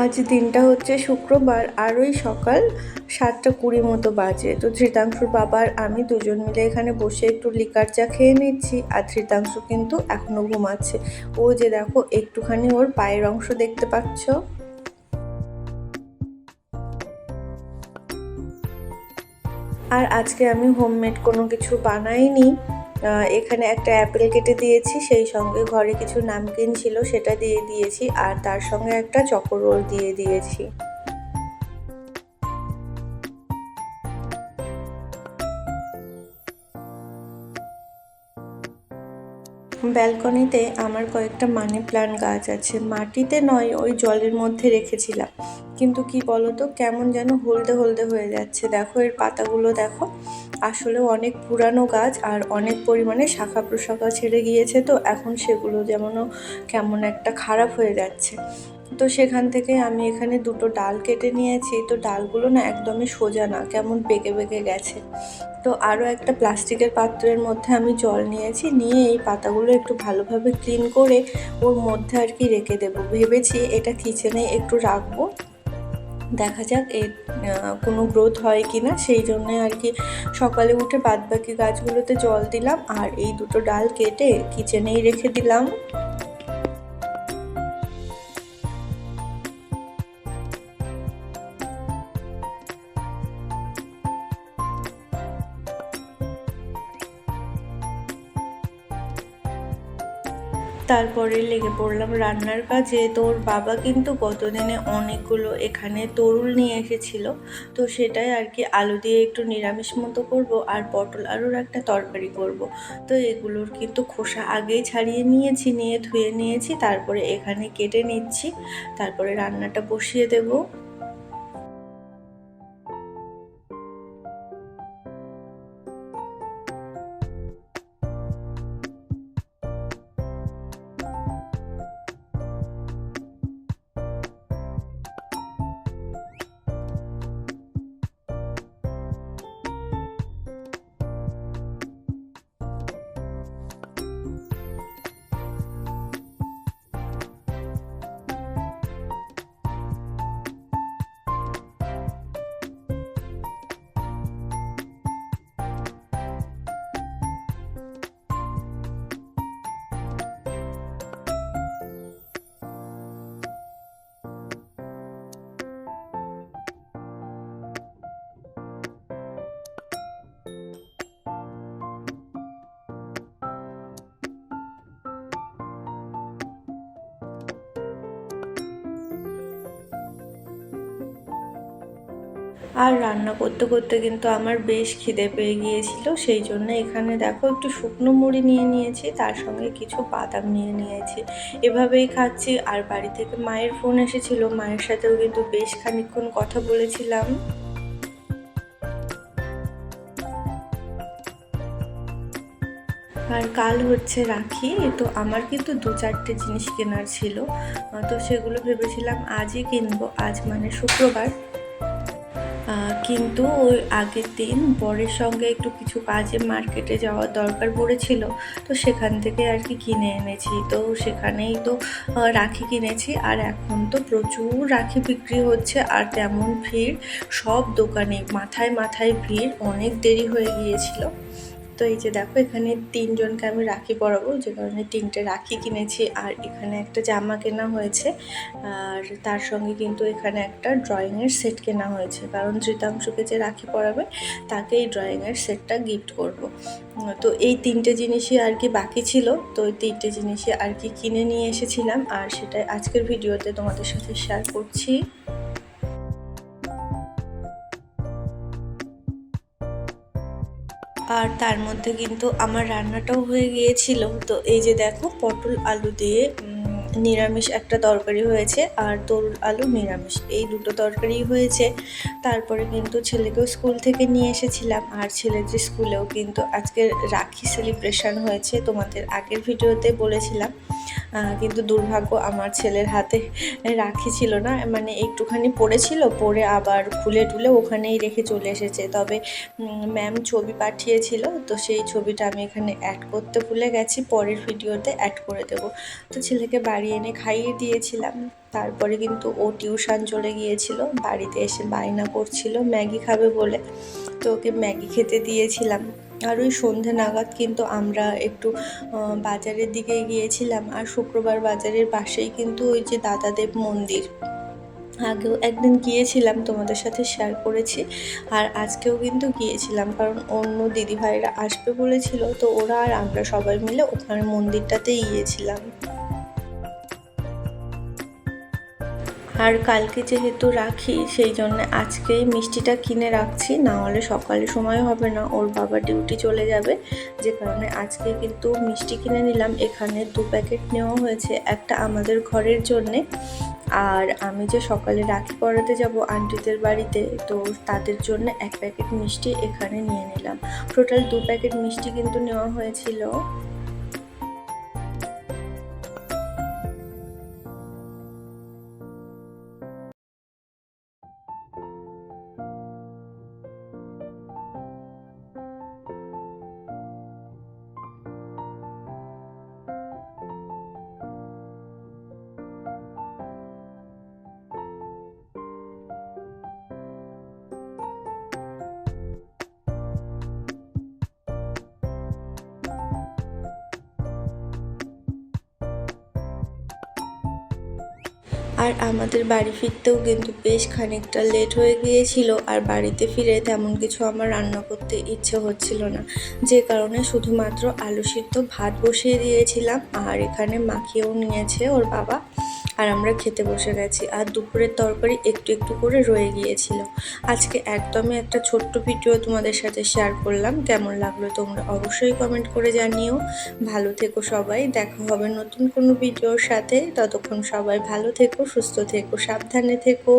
আজ দিনটা হচ্ছে শুক্রবার আর ওই সকাল সাতটা কুড়ি মতো বাজে। তো ধৃতাংশুর বাবার আমি দুজন মিলে এখানে বসে একটু লিকার চা খেয়ে নিচ্ছি, আর ধৃতাংশু কিন্তু এখনও ঘুমাচ্ছে। ও যে দেখো, একটুখানি ওর পায়ের অংশ দেখতে পাচ্ছ। আর আজকে আমি হোমমেড কোনো কিছু বানাইনি। এখানে একটা অ্যাপেল কেটে দিয়েছি, সেই সঙ্গে ঘরে কিছু নামকিন ছিল সেটা দিয়ে দিয়েছি, আর তার সঙ্গে একটা চকোরোল দিয়ে দিয়েছি। ব্যালকনিতে আমার কয়েকটা মানি প্লান্ট গাছ আছে, মাটিতে নয়, ওই জলের মধ্যে রেখেছিলাম। কিন্তু কি বলতো, কেমন যেন হলদে হলদে হয়ে যাচ্ছে। দেখো, এর পাতাগুলো দেখো। আসলে অনেক পুরানো গাছ আর অনেক পরিমাণে শাখা প্রশাখা ছেড়ে গিয়েছে তো, এখন সেগুলো যেমনও কেমন একটা খারাপ হয়ে যাচ্ছে। তো সেখান থেকে আমি এখানে দুটো ডাল কেটে নিয়েছি। তো ডালগুলো না একদমই সোজা না, কেমন বেঁকে বেঁকে গেছে। তো আরও একটা প্লাস্টিকের পাত্রের মধ্যে আমি জল নিয়েছি। নিয়ে এই পাতাগুলো একটু ভালোভাবে ক্লিন করে ওর মধ্যে আর কি রেখে দেবো। ভেবেছি এটা কিচেনে একটু রাখব। দেখা যাক এর কোনো গ্রোথ হয় কি না। সেই জন্য আর কি সকালে উঠে বাদবাকি গাছগুলোতে জল দিলাম আর এই দুটো ডাল কেটে কিচেনেই রেখে দিলাম। তারপরে লেগে পড়লাম রান্নার কাজে। তোর বাবা কিন্তু গতদিনে অনেকগুলো এখানে তরুল নিয়ে এসেছিল। তো সেটাই আর কি আলু দিয়ে একটু নিরামিষ মতো করব আর পটল আলুর একটা তরকারি করব। তো এগুলোর কিন্তু খোসা আগেই ছাড়িয়ে নিয়েছি, নিয়ে ধুয়ে নিয়েছি, তারপরে এখানে কেটে নিচ্ছি। তারপরে রান্নাটা বসিয়ে দেবো। আর রান্না করতে করতে কিন্তু আমার বেশ খিদে পেয়ে গিয়েছিল, সেই জন্য এখানে দেখো একটু শুকনো মুড়ি নিয়ে নিয়েছি, তার সঙ্গে কিছু বাদাম নিয়ে নিয়েছি। এভাবেই খাচ্ছি, আর বাড়ি থেকে মায়ের ফোন এসেছিল, মায়ের সাথেও কিন্তু বেশ খানিক্ষণ কথা বলেছিলাম। আর কাল হচ্ছে রাখি, তো আমার কিন্তু দু চারটে জিনিস কেনার ছিল, তো সেগুলো ভেবেছিলাম আজই কিনবো, আজ মানে শুক্রবার। কিন্তু ওই আগের দিন বরের সঙ্গে একটু কিছু কাজে মার্কেটে যাওয়ার দরকার পড়েছিল। তো সেখান থেকে আর কি কিনে এনেছি। তো সেখানেই তো রাখি কিনেছি। আর এখন তো প্রচুর রাখি বিক্রি হচ্ছে। আর তেমন ভিড় সব দোকানে মাথায় মাথায় ভিড়, অনেক দেরি হয়ে গিয়েছিল। তো এই যে দেখো, এখানে তিনজনকে আমি রাখি পরাবো। যে কারণে তিনটে রাখি কিনেছি, আর এখানে একটা জামা কেনা হয়েছে। আর তার সঙ্গে কিন্তু এখানে একটা ড্রয়িংয়ের সেট কেনা হয়েছে। কারণ ধৃতাংশকে যে রাখি পরাবে, তাকে এই ড্রয়িংয়ের সেটটা গিফট করব। তো এই তিনটে জিনিসই আর কি বাকি ছিল। তো এই তিনটে জিনিসই আর কি কিনে নিয়ে এসেছিলাম। আর সেটাই আজকের ভিডিওতে তোমাদের সাথে শেয়ার করছি। আর তার মধ্যে কিন্তু আমার রান্নাটাও হয়ে গিয়েছিল। তো এই যে দেখো, পটল আলু দিয়ে নিরামিষ একটা তরকারি হয়েছে আর তরুল আলু নিরামিষ। এই দুটো তরকারি হয়েছে। তারপরে কিন্তু ছেলেকেও স্কুল থেকে নিয়ে এসেছিলাম আর ছেলেদের স্কুলেও কিন্তু আজকে রাখি সেলিব্রেশন হয়েছে। তোমাদের আগের ভিডিওতে বলেছিলাম। কিন্তু দুর্ভাগ্য আমার ছেলের হাতে রাখি ছিল না। মানে একটুখানি পড়েছিল পরে আবার খুলে টুলে ওখানেই রেখে চলে এসেছে। তবে ম্যাম ছবি পাঠিয়েছিল, তো সেই ছবিটা আমি এখানে অ্যাড করতে ভুলে গেছি, পরের ভিডিওতে অ্যাড করে দেব। তো ছেলেকে বাড়ি এনে খাইয়ে দিয়েছিলাম। তারপরে কিন্তু ও টিউশন চলে গিয়েছিল, বাড়িতে এসে বায়না করছিল, ম্যাগি খাবে বলে। তো ওকে ম্যাগি খেতে দিয়েছিলাম। আর ওই সন্ধে নাগাদ কিন্তু আমরা একটু বাজারের দিকে গিয়েছিলাম আর শুক্রবার বাজারের পাশেই কিন্তু ওই যে দাদাদেব মন্দির। আগেও একদিন গিয়েছিলাম, তোমাদের সাথে শেয়ার করেছি। আর আজকেও কিন্তু গিয়েছিলাম, কারণ অন্য দিদিভাইরা আসবে বলেছিল, তো ওরা আর আমরা সবাই মিলে ওখানে মন্দিরটাতেই গিয়েছিলাম। আর কালকে যেহেতু রাখি, সেই জন্য আজকেই মিষ্টিটা কিনে রাখছি। না হলে সকালে সময় হবে না, ওর বাবা ডিউটি চলে যাবে। যে কারণে আজকে কিন্তু মিষ্টি কিনে নিলাম। এখানে দু প্যাকেট নেওয়া হয়েছে, একটা আমাদের ঘরের জন্যে। আর আমি যে সকালে রাখি পরাতে যাব আন্টিদের বাড়িতে, তো তাদের জন্য এক প্যাকেট মিষ্টি এখানে নিয়ে নিলাম। টোটাল দু প্যাকেট মিষ্টি কিন্তু নেওয়া হয়েছিল। আর আমাদের বাড়ি ফিরতেও কিন্তু বেশ খানিকটা লেট হয়ে গিয়েছিল, আর বাড়িতে ফিরে তেমন কিছু আমার রান্না করতে ইচ্ছে হচ্ছিল না। যে কারণে শুধুমাত্র আলু সিদ্ধ ভাত বসিয়ে দিয়েছিলাম, আর এখানে মাখিয়েও নিয়েছে ওর বাবা। আর আমরা খেতে বসে গেছি। আর দুপুরের তরকারি একটু একটু করে রয়ে গিয়েছিল। আজকে একদমই একটা ছোট্ট ভিডিও তোমাদের সাথে শেয়ার করলাম। কেমন লাগল তোমরা অবশ্যই কমেন্ট করে জানিও। ভালো থেকো সবাই। দেখা হবে নতুন কোনো ভিডিওর সাথে। ততক্ষণ সবাই ভালো থেকো, সুস্থ থেকো, সাবধানে থেকো।